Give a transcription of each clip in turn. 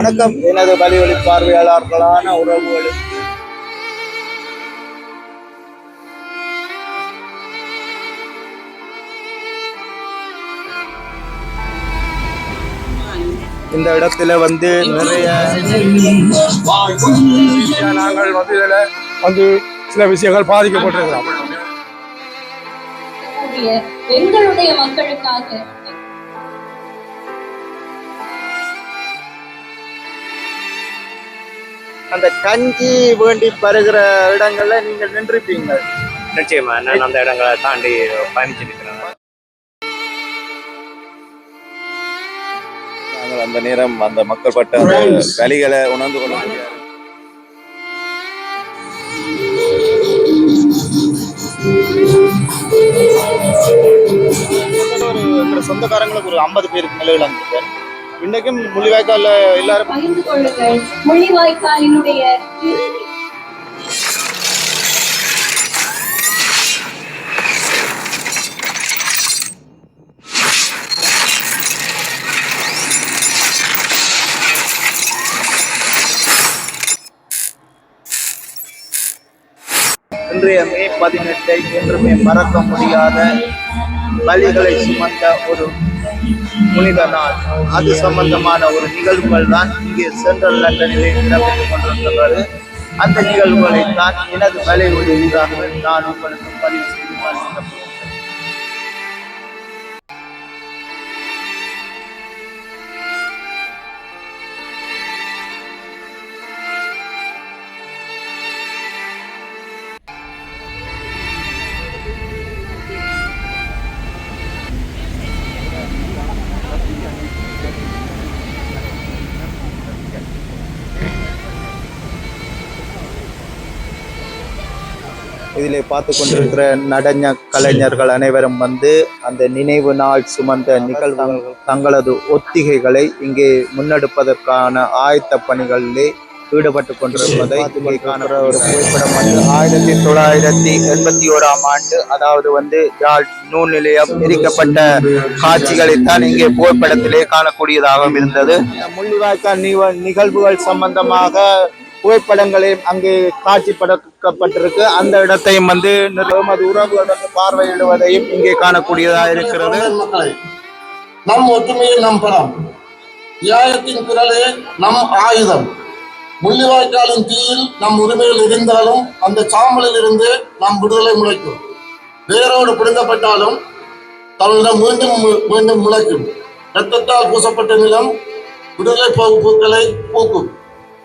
வணக்கம். எனது வலிவழி பார்வையாளர்களான உறவுகளுக்கு இந்த இடத்துல வந்து நிறைய நாங்கள் வந்து இதில் வந்து சில விஷயங்கள் பாதிக்கப்பட்டிருக்கிறோம். எங்களுடைய மக்களுக்காக அந்த கஞ்சி வேண்டி பருகிற இடங்கள்ல நீங்க நின்றுப்பீங்க நிச்சயமா நான் அந்த இடங்களை தாண்டி பயணிச்சிருக்கிறேன் நாங்கள் அந்த நேரம் அந்த மக்கள் பட்ட அந்த வலிகளை உணர்ந்து கொள்ள முடியாது. சொந்தக்காரங்களுக்கு ஒரு ஐம்பது பேருக்கு மேல இழந்திருக்கேன் இன்னைக்கும் முள்ளிவாய்க்கால எல்லாரும் பகிர்ந்து கொள்ளுங்கள். முள்ளிவாய்க்காலினுடைய இறுதி இன்றைய மே பதினெட்டை என்றுமே மறக்க முடியாத பலிகளை சுமந்த ஒரு புனித நாள் அது சம்பந்தமான ஒரு நிகழ்வுகள் தான் இங்கே சென்ட்ரல் லண்டனிலே இடம்பெற்றுக் கொண்டிருக்கிறது அந்த நிகழ்வுகளை தான் எனது வலை ஒரு ஊடாக நான் உங்களுக்கு பதிவு செய்து இதில் பார்த்து கொண்டிருக்கிற நடன கலைஞர்கள் அனைவரும் வந்து அந்த நினைவு நாள் சுமந்த நிகழ்வு தங்களது ஒத்திகைகளை இங்கே முன்னெடுப்பதற்கான ஆயத்த பணிகளிலே ஈடுபட்டு கொண்டிருப்பதை இங்கே காணுற ஒரு புகைப்படம் வந்து ஆயிரத்தி தொள்ளாயிரத்தி எண்பத்தி ஓராம் ஆண்டு அதாவது வந்து யாழ் நூல் நிலையம் பிரிக்கப்பட்ட காட்சிகளைத்தான் இங்கே புகைப்படத்திலே காணக்கூடியதாகவும் இருந்தது. முள்ளிவாய்க்கால் நிகழ்வுகள் சம்பந்தமாக புகைப்படங்களையும் அங்கே காட்சிப்படுத்தப்பட்டிருக்கு. அந்த இடத்தையும் வந்து நமது உறவுகளுடன் பார்வையிடுவதையும் இங்கே காணக்கூடியதாக இருக்கிறது. நம் ஒற்றுமையை நம் பலம் நியாயத்தின் குரலே நம் ஆயுதம். முள்ளிவாய்க்காலின் தீயில் நம் உரிமைகள் இருந்தாலும் அந்த சாம்பலில் இருந்து நம் விடுதலை முளைக்கும். வேரோடு பிடுங்கப்பட்டாலும் தன்னிடம் மீண்டும் மீண்டும் முளைக்கும். ரத்தத்தால் பூசப்பட்ட நிலம் விடுதலை பூக்களை பூக்கும்.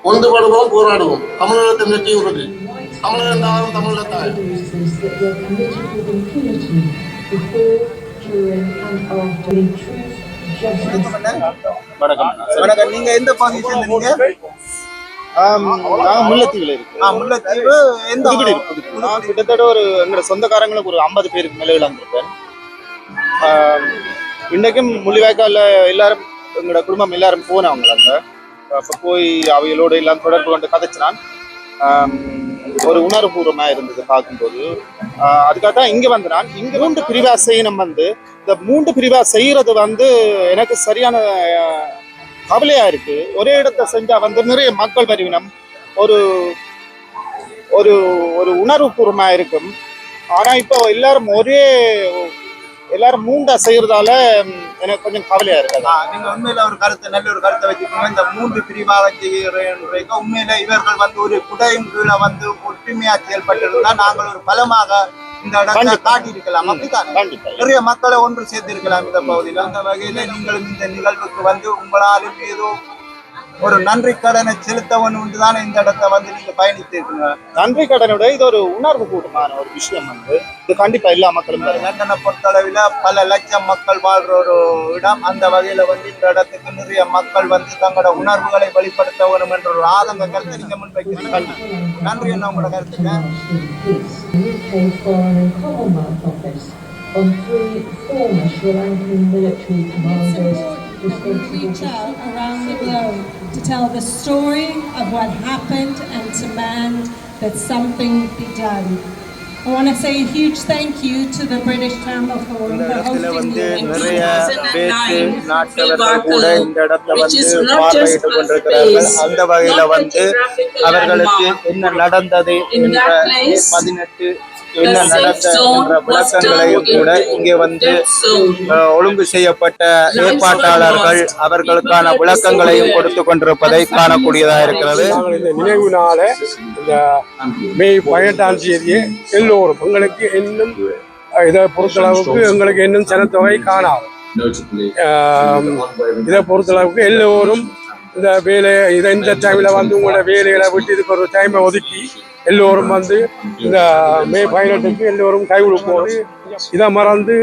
ஒன்றுபடுவோம் போராடுவோம். தமிழகத்தின் வெற்றி உறுதி. தமிழகம் தாயும் தமிழகத்தாய். வணக்கம். வணக்கம். நீங்க எந்த பகுதியை சேர்ந்தீங்க நான் முல்லைத்தீவில் இருக்கேன். ஆ, முல்லைத்தீவு. எந்த இருக்கு. நான் கிட்டத்தட்ட ஒரு எங்களோட சொந்தக்காரங்களுக்கு ஒரு ஐம்பது பேருக்கு மேலே இழந்திருப்பேன் ஆஹ் இன்னைக்கும் முள்ளிவாய்க்காலில் எல்லாரும் எங்களோட குடும்பம் எல்லாரும் போனவங்க அங்க. அப்போ போய் அவைகளோடு எல்லாம் தொடர்பு கொண்டு கதைச்சினான். ஒரு உணர்வுபூர்வமாக இருந்தது பார்க்கும்போது. அதுக்காக தான் இங்கே வந்து நான் இங்கே மூன்று பிரிவாக செய்யணும் வந்து இந்த மூன்று பிரிவாக செய்யறது வந்து எனக்கு சரியான கவலையாக இருக்குது ஒரே இடத்தை செஞ்சால் வந்து நிறைய மக்கள் பரிவினம். ஒரு ஒரு ஒரு உணர்வுபூர்வமாக இருக்கும். ஆனால் இப்போ எல்லாரும் ஒரே எல்லாரும் மூண்டா செய்யறதால எனக்கு கொஞ்சம் கவலையா இருக்கு. நீங்க உண்மையில ஒரு கருத்து நல்ல ஒரு கருத்தை வச்சுக்கோங்க. இந்த மூன்று பிரிவாக செய்கிறேன் உண்மையில இவர்கள் வந்து ஒரு குடையின் கீழே வந்து ஒற்றுமையா செயல்பட்டிருந்தா நாங்கள் ஒரு பலமாக இந்த இடத்தை. காட்டியிருக்கலாம். அப்படித்தான்? நிறைய மக்களை ஒன்று சேர்த்திருக்கலாம் இந்த பகுதியில். அந்த வகையில நீங்களும் இந்த நிகழ்வுக்கு வந்து உங்களாலும் ஏதோ ஒரு நன்றி கடனை செலுத்தவன் உண்டு தானே இந்த இடத்தை வந்து நீங்க பயணித்திருக்கீங்க நன்றி கடனோட இது ஒரு உணர்வு பூர்வமான ஒரு விஷயம் வந்து. இது கண்டிப்பா எல்லா மக்களும். லண்டனை பொறுத்தளவில் பல லட்சம் மக்கள் வாழ்ற ஒரு இடம். அந்த வகையில வந்து இந்த இடத்துக்கு நிறைய மக்கள் வந்து தங்களோட உணர்வுகளை வெளிப்படுத்த வேணும் என்ற ஒரு ஆதங்க கருத்தை நீங்க முன்வைக்கிறீங்க. நன்றி. என்ன உங்களோட கருத்துங்க. UK Foreign and Commonwealth Office on three former Sri Lankan military commanders responsible reach for out around the globe to tell the story of what happened and demand that something be done. I want to say a huge thank you to the British Chamber for இந்த இடத்துல hosting வந்து the நிறைய பேச்சு 2009, நாட்டவர்கள் கூட இந்த இடத்துல which is வந்து not just பார்வையிட்டு one கொண்டிருக்கிறார்கள் place, அந்த வகையில not a வந்து geographical அவர்களுக்கு landmark. என்ன நடந்தது In என்ற that place, பதினெட்டு என்ன நடந்த விளக்கங்களையும் கூட இங்கே வந்து ஒழுங்கு செய்யப்பட்ட ஏற்பாட்டாளர்கள் அவர்களுக்கான விளக்கங்களையும் கொடுத்து கொண்டிருப்பதை காணக்கூடியதாக இருக்கிறது. நாங்கள் இந்த நினைவு நாள இந்த மே பதினெட்டாம் தேதியே எல்லோரும் எங்களுக்கு இன்னும் இதை பொறுத்தளவுக்கு எங்களுக்கு இன்னும் சனத்தொகை காணாது. இதை பொறுத்தளவுக்கு எல்லோரும் இந்த வேலை இதை இந்த டைமில் வந்து உங்களோட வேலைகளை விட்டு இதுக்கு ஒரு டைமை ஒதுக்கி எல்லோரும் வந்து இந்த மே பதினெட்டுக்கு எல்லோரும் கை போது இதை மறந்து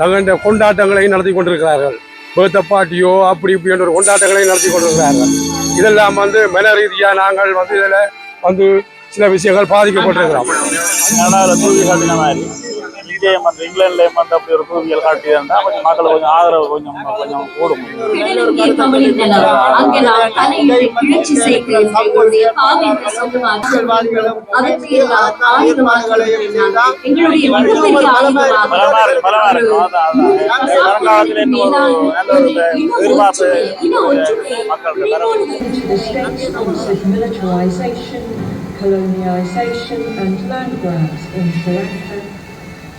தகுந்த கொண்டாட்டங்களையும் நடத்தி கொண்டிருக்கிறார்கள். பேர்த்த பாட்டியோ அப்படி இப்படி என்ற ஒரு கொண்டாட்டங்களையும் நடத்தி கொண்டிருக்கிறார்கள். இதெல்லாம் வந்து மன ரீதியாக நாங்கள் வந்து இதில் வந்து சில விஷயங்கள் பாதிக்கப்பட்டிருக்கிறோம். இங்கேயும் வந்து இங்கிலாந்துலேயும் வந்து அப்படி ஒரு தூவியல் காட்டியிருந்தா கொஞ்சம் மக்கள் கொஞ்சம் ஆதரவு கொஞ்சம் கொஞ்சம் கூடும் பலமா இருக்கு பலமா. வருங்காலத்தில் இன்னும் நல்ல ஒரு எதிர்பார்ப்பு மக்களுக்கு colonialisation and land grabs in Sri Lanka,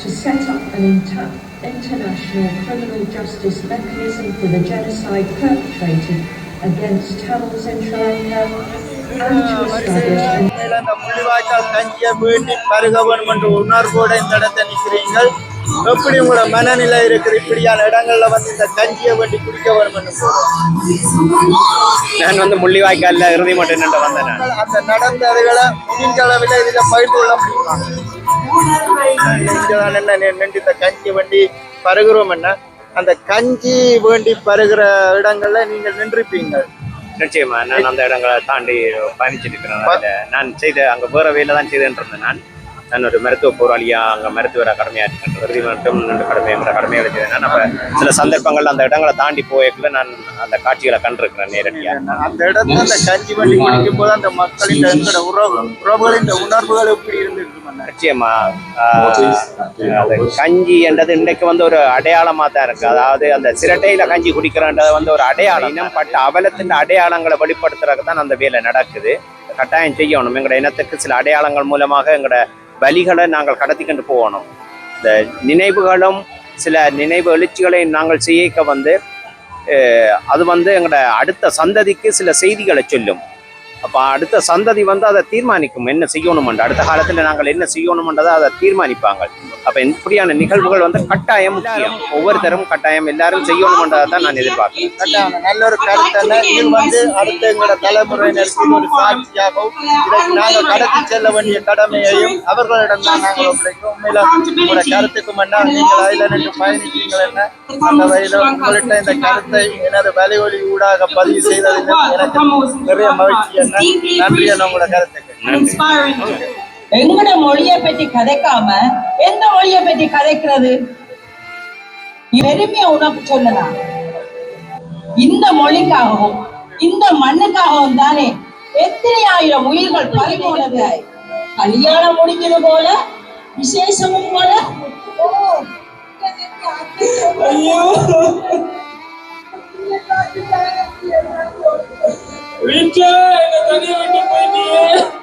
to set up an inta- international criminal justice mechanism for the genocide perpetrated against Tamils in Sri Lanka, and to establish an தங்கிய அந்த முள்ளிவாய்க்கால் கஞ்சியை வீட்டி பருக வேண்டும் என்ற உணர்வோட இந்த இடத்தை நிற்கிறீங்கள் எப்படி உங்களோட மனநிலை இருக்குது? இப்படியான இடங்கள்ல வந்து இந்த கஞ்சியை வேண்டி குடிக்க போறோம். நான் வந்து முள்ளிவாய்க்காலில் இறுதி மட்டும் நின்று வந்தேன். அந்த நடந்ததுகளை முடிஞ்ச அளவில் இதுல பகிர்ந்து கொள்ள முடியுமா? என்ன நின்று இந்த கஞ்சி வேண்டி பருகிறோம் என்ன? அந்த கஞ்சி வேண்டி பருகிற இடங்கள்ல நீங்கள் நின்றுப்பீங்க நிச்சயமா நான் அந்த இடங்களை தாண்டி பயணிச்சுட்டு இருக்கிறேன். நான் செய்த அங்க வேற வேலை தான் இருந்தேன் நான். நான் ஒரு மருத்துவ போராளியா அங்க மருத்துவரை கடமையாற்றிட்டு இறுதி மட்டும் நின்று கடமை கடமைகளை செய்தேன் நான் அப்ப சில சந்தர்ப்பங்கள்ல அந்த இடங்களை தாண்டி போயக்குள்ள நான் அந்த காட்சிகளை கண்டிருக்கிறேன் நேரடியா. அந்த இடத்துல அந்த கஞ்சி வேண்டி குடிக்கும் போது அந்த மக்களின் உறவு உறவுகளின் உணர்வுகள் எப்படி இருந்துட்டு நிச்சயமா ஆஹ், அது கஞ்சி என்றது இன்றைக்கு வந்து ஒரு அடையாளமா தான் இருக்கு. அதாவது அந்த சிரட்டையில கஞ்சி குடிக்கிறன்றது வந்து ஒரு அடையாளம். இனப்பட்ட அவலத்தின் அடையாளங்களை வெளிப்படுத்துறதுக்கு தான் அந்த வேலை நடக்குது. கட்டாயம் செய்யணும். எங்களோட இனத்துக்கு சில அடையாளங்கள் மூலமாக எங்களோட வழிகளை நாங்கள் கடத்தி கொண்டு போகணும். இந்த நினைவுகளும் சில நினைவு எழுச்சிகளை நாங்கள் செய்யக்க வந்து அது வந்து எங்களோட அடுத்த சந்ததிக்கு சில செய்திகளை சொல்லும். அப்போ அடுத்த சந்ததி வந்து அதை தீர்மானிக்கும். என்ன செய்யணுமென்று. அடுத்த காலத்தில் நாங்கள் என்ன செய்யணுமென்றதை அதை தீர்மானிப்பாங்க. அப்போ இப்படியான நிகழ்வுகள் வந்து கட்டாயம் முக்கியம். ஒவ்வொருத்தரும் கட்டாயம் எல்லாரும் செய்யணுமென்றதை தான் நான் எதிர்பார்க்கிறேன். கட்டாயம். நல்ல ஒரு கருத்தல்ல இது வந்து அடுத்த எங்களோட தலைமுறையினருக்கு ஒரு சாட்சியாகவும் இதை நாங்கள் கடத்தி செல்ல வேண்டிய கடமையையும் அவர்களிடம் தான் நாங்கள் ஒப்படைக்கிறோம். உண்மையில உங்களோட கருத்துக்கு முன்னா நீங்கள் அதில் நின்று பயணிக்கிறீங்கள் என்ன? அந்த வகையில் உங்கள்கிட்ட இந்த கருத்தை எனது வலையொலி ஊடாக பதிவு செய்ததில் எனக்கு நிறைய மகிழ்ச்சி என்ன? நன்றி என்ன உங்களோட கருத்துக்கு எங்கட மொழியை பற்றி கதைக்காம எந்த மொழியை பற்றி கதைக்கிறது? பெருமையை உனக்கு சொல்லலாம் இந்த மொழிக்காகவும் இந்த மண்ணுக்காகவும் தானே எத்தனை ஆயிரம் உயிர்கள் பறிபோனது கல்யாணம் முடிஞ்சது போல விசேஷமும் போல. வீட்டுல என்ன தனியா விட்டு போயிட்டீங்க?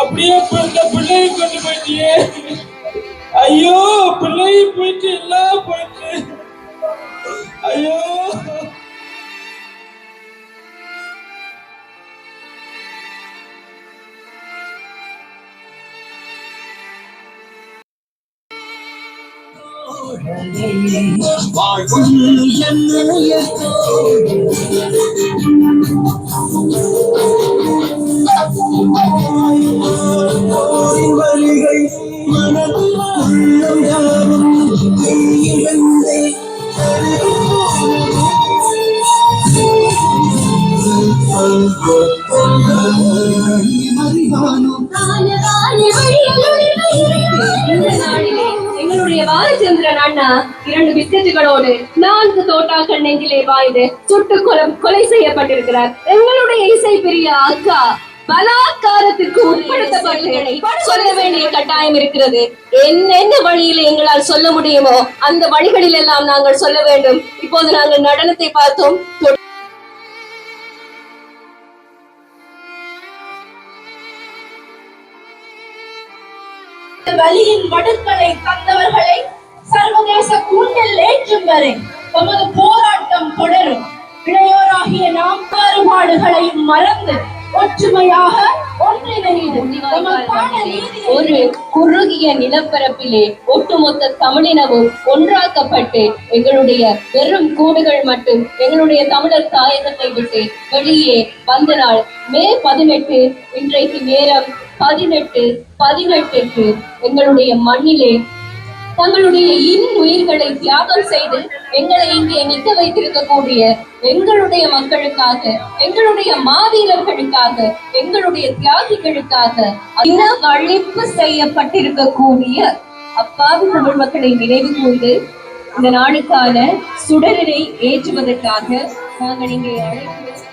அப்படியே இந்த பிள்ளையை கொண்டு போயிட்டியே. ஐயோ பிள்ளை போயிட்டு எல்லாம் போயிட்டு. ஐயோ. இந்த என்னைய எங்களுடைய பாலச்சந்திரன் அண்ணா இரண்டு பிஸ்கட்டுகளோடு நான்கு தோட்டாக்கள் நெஞ்சிலே வாய்ந்து சுட்டு கொலை கொலை செய்யப்பட்டிருக்கிறார். எங்களுடைய இசை பிரிய அக்கா பலாத்காரத்திற்கு உட்படுத்தப்பட்டு சொல்ல வேண்டிய கட்டாயம் இருக்கிறது. என்னென்ன வழியில எங்களால் சொல்ல முடியுமோ அந்த வழிகளில் எல்லாம் நாங்கள் சொல்ல வேண்டும். இப்போது நாங்கள் நடனத்தை பார்த்தோம். வழியின் மடுக்களை தந்தவர்களை சர்வதேச கூண்டில் ஏற்றும் வரை நமது போராட்டம் தொடரும். இளையோராகிய நாம் பாடுகளையும் மறந்து ஒற்றுமையாக ஒரு குறுகிய நிலப்பரப்பிலே ஒட்டுமொத்த தமிழினமும் ஒன்றாக்கப்பட்டு எங்களுடைய வெறும் கூடுகள் மட்டும் எங்களுடைய தமிழர் தாயகத்தை விட்டு வெளியே வந்த நாள் மே பதினெட்டு இன்றைக்கு நேரம் பதினெட்டு பதினெட்டுக்கு எங்களுடைய மண்ணிலே தங்களுடைய இன் உயிர்களை தியாகம் செய்து எங்களை இங்கே நிற்க வைத்திருக்கக்கூடிய எங்களுடைய மக்களுக்காக எங்களுடைய மாவீரர்களுக்காக எங்களுடைய தியாகிகளுக்காக இன அழிப்பு செய்யப்பட்டிருக்கக்கூடிய அப்பாவி தமிழ் மக்களை நினைவு கூர்ந்து இந்த நாளுக்கான சுடரினை ஏற்றுவதற்காக நாங்கள் இங்கே அழைக்கிறோம்.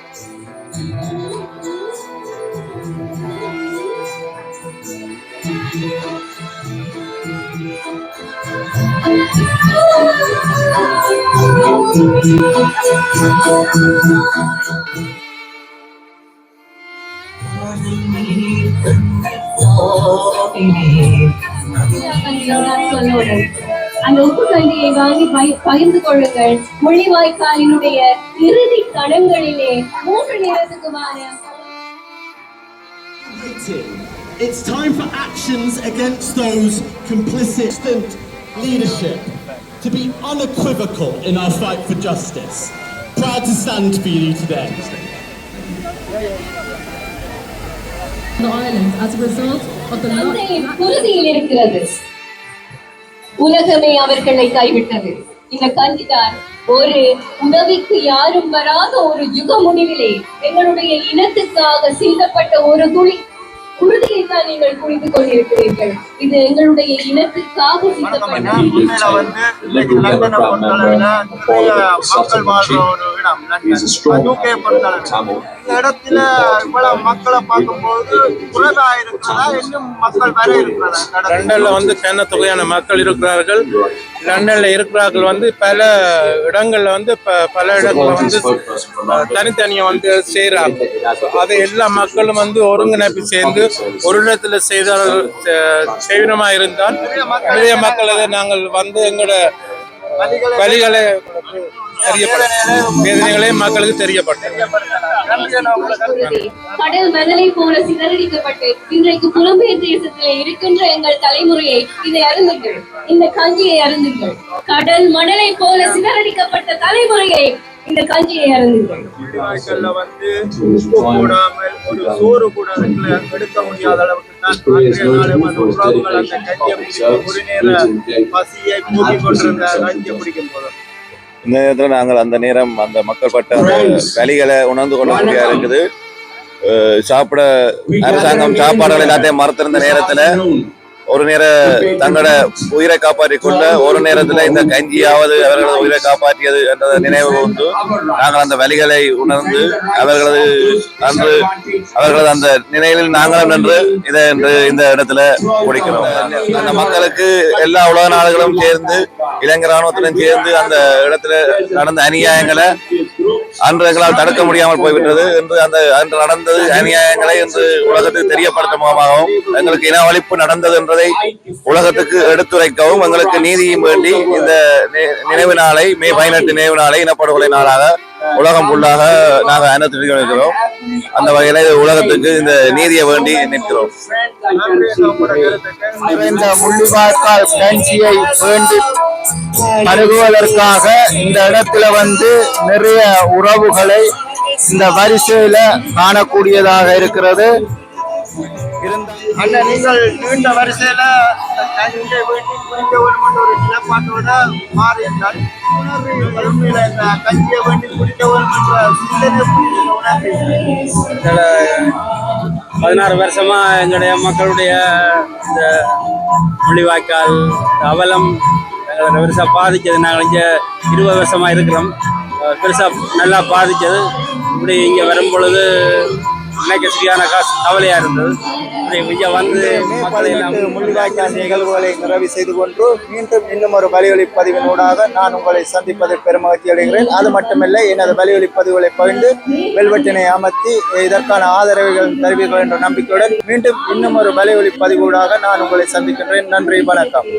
அந்த உப்பு கல்வியை வாங்கி பய- பகிர்ந்து கொள்ளுங்கள். முள்ளிவாய்க்காலினுடைய இறுதி கணங்களிலே மூன்று நிறத்துக்குமான It's time for actions against those complicit leadership to be unequivocal in our fight for justice. Proud to stand for you today. The island as a result of the குருதியில் இருக்கிறது உலகமே அவர்களை கைவிட்டது இந்த கஞ்சிதான் ஒரு உதவிக்கு யாரும் வராத ஒரு யுக முடிவிலே எங்களுடைய இனத்துக்காக சிந்தப்பட்ட ஒரு துளி குருதியை தான் நீங்கள் குடித்துக் கொண்டிருக்கிறீர்கள்? இது எங்களுடைய இனத்துக்காக இடத்துல இவ்வளவு மக்களை பார்க்கும்போது இருக்கிறதா இன்னும் மக்கள் வர இருக்கிறதா? வந்து கன தொகையான மக்கள் இருக்கிறார்கள். லண்டன்ல இருக்கிறார்கள் வந்து பல இடங்கள்ல வந்து ப- பல இடங்கள்ல வந்து தனித்தனியாக தனித்தனியா வந்து செய்யறாங்க அதை எல்லா மக்களும் வந்து ஒருங்கிணைப்பு சேர்ந்து ஒரு இடத்துல செய்தால் செய்வனமா இருந்தால் நிறைய மக்கள் அதை நாங்கள் வந்து எங்களோட வழிகளை வேதனைகளை மக்களுக்கு கடல் போல சிதறடிக்கப்பட்டு இன்றைக்கு புலம்பெயர் தேசத்திலே இருக்கின்ற எங்கள் தலைமுறையை இதை அருந்துங்கள் இந்த கஞ்சியை அருந்துங்கள் கடல் மணலை போல சிதறடிக்கப்பட்ட தலைமுறையை இந்த கஞ்சியை அருந்துங்கள் வந்து உப்பு போடாமல் ஒரு சோறு கூட எடுக்க முடியாத அளவுக்கு தான் பசியை மூடி கொண்டிருந்த கஞ்சியை குடிக்கும் போது இந்த நேரத்துல நாங்கள் அந்த நேரம் அந்த மக்கள் பட்ட அந்த வலிகளை உணர்ந்து கொள்ளக்கூடிய இருக்குது. சாப்பிட அரசாங்கம் சாப்பாடுகள் எல்லாத்தையும் மறுத்திருந்த நேரத்துல ஒரு நேர தங்களோட உயிரை காப்பாற்றி கொள்ள ஒரு நேரத்துல இந்த கஞ்சியாவது அவர்களது உயிரை காப்பாற்றியது என்ற நினைவு வந்து நாங்கள் அந்த வலிகளை உணர்ந்து அவர்களது அன்று அவர்களது அந்த நினைவில் நாங்களும் நின்று இதை என்று இந்த இடத்துல குடிக்கிறோம் அந்த மக்களுக்கு எல்லா உலக நாடுகளும் சேர்ந்து இளைஞர் ராணுவத்திலும் சேர்ந்து அந்த இடத்துல நடந்த அநியாயங்களை அன்று எங்களால் தடுக்க முடியாமல் போய்விட்டது. என்று அந்த அன்று நடந்தது அநியாயங்களை என்று உலகத்துக்கு தெரியப்படுத்தும் மூலமாகவும் எங்களுக்கு இன அழிப்பு நடந்தது என்பதை உலகத்துக்கு எடுத்துரைக்கவும் எங்களுக்கு நீதியும் வேண்டி இந்த நி- நினைவு நாளை மே பதினெட்டு நினைவு நாளை இனப்படுகொலை நாளாக உலகம் ஃபுல்லாக நாங்கள் அனுசரித்து நிற்கிறோம் அந்த வகையில் இது உலகத்துக்கு இந்த நீதியை வேண்டி நிற்கிறோம். இந்த முள்ளிவாய்க்கால் கஞ்சியை வேண்டி பருகுவதற்காக இந்த இடத்துல வந்து நிறைய உறவுகளை இந்த வரிசையில காணக்கூடியதாக இருக்கிறது. அண்ணா நீங்கள் நீண்ட வரிசையில இங்கே வேண்டி குடிக்க வேண்டும் ஒரு நிலப்பாட்டோட மாறியிருந்தால் நீங்கள் உண்மையில இந்த கஞ்சியை வேண்டி குடிக்க வேண்டும் என்ற சிந்தனை பதினாறு வருஷமா எங்களுடைய மக்களுடைய இந்த முள்ளிவாய்க்கால் அவலம் பெருசாக பாதிச்சது. நாங்கள் இங்கே இருபது வருஷமாக இருக்கிறோம். பெருசாக நல்லா பாதிச்சது. இப்படி இங்கே வரும் பொழுது நினைக்க சரியான காசு கவலையா இருந்தது. இங்க வந்து நிகழ்வுகளை நிறைவு செய்து கொண்டு மீண்டும் இன்னும் ஒரு வலியொலி பதிவினூடாக நான் உங்களை சந்திப்பதில் பெருமகிழ்ச்சி அடைகிறேன். அது மட்டுமல்ல எனது வலியொலி பதிவுகளை பகிர்ந்து வெல்வெட்டினை அமர்த்தி இதற்கான ஆதரவுகள் தருவீர்கள் என்ற நம்பிக்கையுடன் மீண்டும் இன்னும் ஒரு வலியொலி பதிவூடாக நான் உங்களை சந்திக்கின்றேன். நன்றி வணக்கம்.